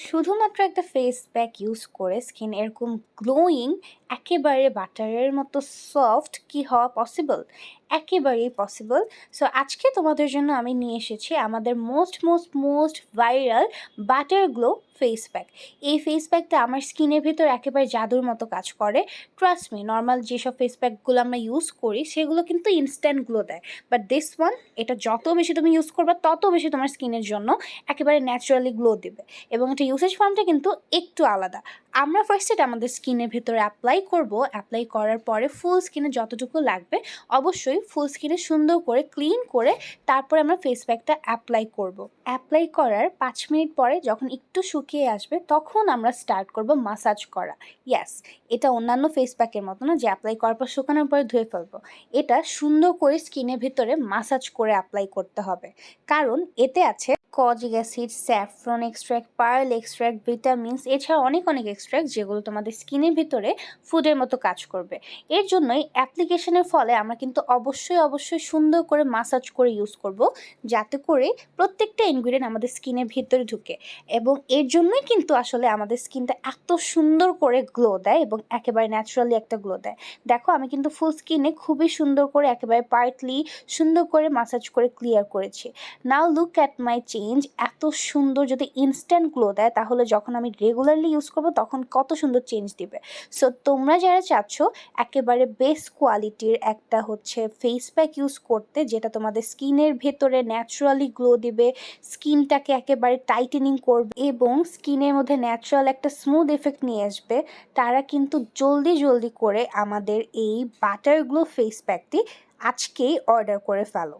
শুধুমাত্র একটা face pack use করে স্কিন এরকম গ্লোয়িং একেবারে বাটারের মতো সফট কি হওয়া পসিবল একেবারেই পসিবল সো আজকে তোমাদের জন্য আমি নিয়ে এসেছি আমাদের most most most viral butter glow face pack এই ফেস প্যাকটা আমার স্কিনের ভিতর একেবারে জাদুর মতো কাজ করে। ট্রাস্ট মি নর্মাল যেসব ফেস প্যাকগুলো আমরা ইউজ করি, সেগুলো কিন্তু ইনস্ট্যান্ট গ্লো দেয়। বাট দিস ওয়ান এটা যত বেশি তুমি ইউজ করবে, তত বেশি তোমার স্কিনের জন্য একেবারে ন্যাচারালি গ্লো দেবে। এবং এটা ইউসেজ ফর্মটা কিন্তু একটু আলাদা। আমরা ফার্স্ট এটা আমাদের স্কিনের ভেতরে অ্যাপ্লাই করব। অ্যাপ্লাই করার পরে ফুল স্কিনে যতটুকু লাগবে, অবশ্যই ফুল স্কিনে সুন্দর করে ক্লিন করে তারপরে আমরা ফেস প্যাকটা অ্যাপ্লাই করব। অ্যাপ্লাই করার পাঁচ মিনিট পরে যখন একটু শুকিয়ে আসবে তখন আমরা স্টার্ট করব মাসাজ করা। ইয়াস এটা অন্যান্য ফেস প্যাকের মতো না যে অ্যাপ্লাই করার পর শুকানোর পরে ধুয়ে ফেলব। এটা সুন্দর করে স্কিনের ভিতরে মাসাজ করে অ্যাপ্লাই করতে হবে। কারণ এতে আছে kojic acid saffron extract pearl extract vitamins এছাড়া অনেক অনেক এক্সট্র্যাক্ট যেগুলো তোমাদের স্কিনের ভিতরে ফুডের মতো কাজ করবে। এর জন্যই অ্যাপ্লিকেশনের ফলে আমরা কিন্তু অবশ্যই অবশ্যই অবশ্যই সুন্দর করে মাসাজ করে ইউজ করব, যাতে করে প্রত্যেকটা ইনগ্রিডিয়েন্ট আমাদের স্কিনের ভিতরে ঢুকে। এবং এর জন্যই কিন্তু আসলে আমাদের স্কিনটা এত সুন্দর করে গ্লো দেয় এবং একেবারে ন্যাচারালি একটা গ্লো দেয়। দেখো, আমি কিন্তু ফুল স্কিনে খুবই সুন্দর করে একেবারে পার্টলি সুন্দর করে মাসাজ করে ক্লিয়ার করেছি। Now look at my change এত সুন্দর যদি ইনস্ট্যান্ট গ্লো দেয়, তাহলে যখন আমি রেগুলারলি ইউজ করব, তখন কত সুন্দর চেঞ্জ দিবে। সো তোমরা যারা চাচ্ছ, একেবারে বেস্ট কোয়ালিটির একটা হচ্ছে ফেস প্যাক ইউজ করতে, যেটা তোমাদের স্কিনের ভেতরে ন্যাচারালি গ্লো দিবে স্কিনটাকে একেবারে টাইটেনিং করবে এবং স্কিনের মধ্যে ন্যাচারাল একটা স্মুথ এফেক্ট নিয়ে আসবে, তারা কিন্তু জলদি জলদি করে আমাদের এই বাটার গ্লো ফেস প্যাকটি আজকেই অর্ডার করে ফেলো।